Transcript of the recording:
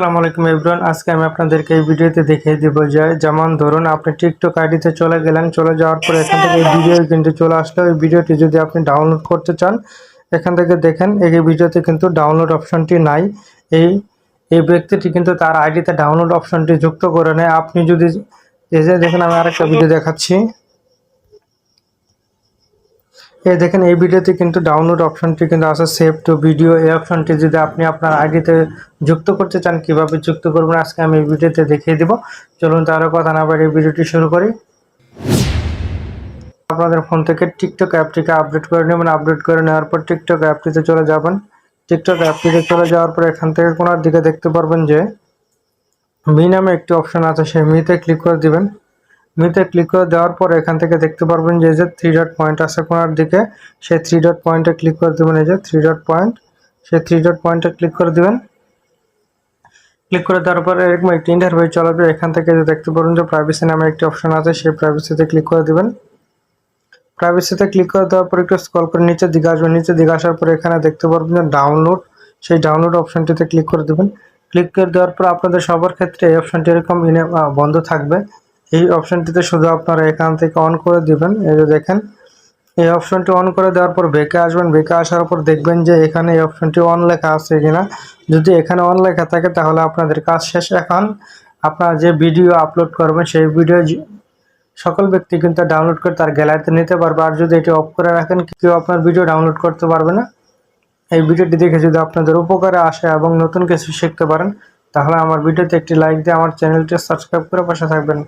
আসসালামু আলাইকুম এভরিওয়ান আজকে আমি আপনাদেরকে এই ভিডিওতে দেখিয়ে দিব যে যেমন ধরুন আপনি টিকটক আইডিতে চলে গেলেন চলে যাওয়ার পরে এখান থেকে এই ভিডিও কিন্তু চলে আসলো। এই ভিডিওটি যদি আপনি ডাউনলোড করতে চান এখান থেকে দেখেন এই ভিডিওতে কিন্তু ডাউনলোড অপশনটি নাই। এই এই ব্যক্তিটি কিন্তু তার আইডিতে ডাউনলোড অপশনটি যুক্ত করে নেয়। আপনি যদি এই যে দেখেন আমি আরেকটা ভিডিও দেখাচ্ছি। এই দেখেন, এই ভিডিওতে কিন্তু ডাউনলোড অপশনটি কিন্তু আছে সেভ টু ভিডিও এই অপশনটি যদি আপনি আপনার আইডিতে যুক্ত করতে চান, কীভাবে যুক্ত করবেন, আজকে আমি এই ভিডিওতে দেখিয়ে দিব। চলুন তারও কথা না বাড়ি ভিডিওটি শুরু করি। আপনাদের ফোন থেকে টিকটক অ্যাপটিকে আপডেট করে নেবেন। আপডেট করে নেওয়ার পর টিকটক অ্যাপটিতে চলে যাবেন। টিকটক অ্যাপটিতে চলে যাওয়ার পর এখান থেকে কোনার দিকে দেখতে পারবেন যে, মি নামে একটি অপশন আছে, সেই মিতে ক্লিক করে দিবেন। মিতে ক্লিক করে দেওয়ার পর এখান থেকে দেখতে পারবেন যে যে থ্রি ডট পয়েন্ট আছে কোনার দিকে, সেই থ্রি ডট পয়েন্টে ক্লিক করে দেবেন এই যে থ্রি ডট পয়েন্ট সেই থ্রি ডট পয়েন্টে ক্লিক করে দিবেন। ক্লিক করে দেওয়ার পরে এরকম একটি ইন্টারভিউ চলাবে, এখান থেকে যে দেখতে পারবেন যে প্রাইভেসি নামে একটি অপশন আছে, সেই প্রাইভেসিতে ক্লিক করে দেবেন। প্রাইভেসিতে ক্লিক করে দেওয়ার পর একটু স্কল করে নিচে দিকে আসবেন নিচে দিকে আসার পর এখানে দেখতে পারবেন যে ডাউনলোড সেই ডাউনলোড অপশনটিতে ক্লিক করে দেবেন। ক্লিক করে দেওয়ার পর আপনাদের সবার ক্ষেত্রে এই অপশনটি এরকম বন্ধ থাকবে। এই অপশনটিতে শুধু আপনারা এখান থেকে অন করে দিবেন। এই যে দেখেন, এই অপশনটি অন করে দেওয়ার পর বেকে আসবেন। বেকে আসার পর দেখবেন যে এখানে এই অপশনটি অন লেখা আছে কিনা। যদি এখানে অন লেখা থাকে, তাহলে আপনাদের কাজ শেষ। এখন আপনারা যে ভিডিও আপলোড করবেন, সেই ভিডিও সকল ব্যক্তি কিন্তু ডাউনলোড করে তার গ্যালারিতে নিতে পারবে। আর যদি এটি অফ করে রাখেন, কেউ আপনার ভিডিও ডাউনলোড করতে পারবে না। এই ভিডিওটি দেখে যদি আপনাদের উপকারে আসে এবং নতুন কিছু শিখতে পারেন, তাহলে আমার ভিডিওতে একটি লাইক দিয়ে আমার চ্যানেলটি সাবস্ক্রাইব করে পাশে থাকবেন।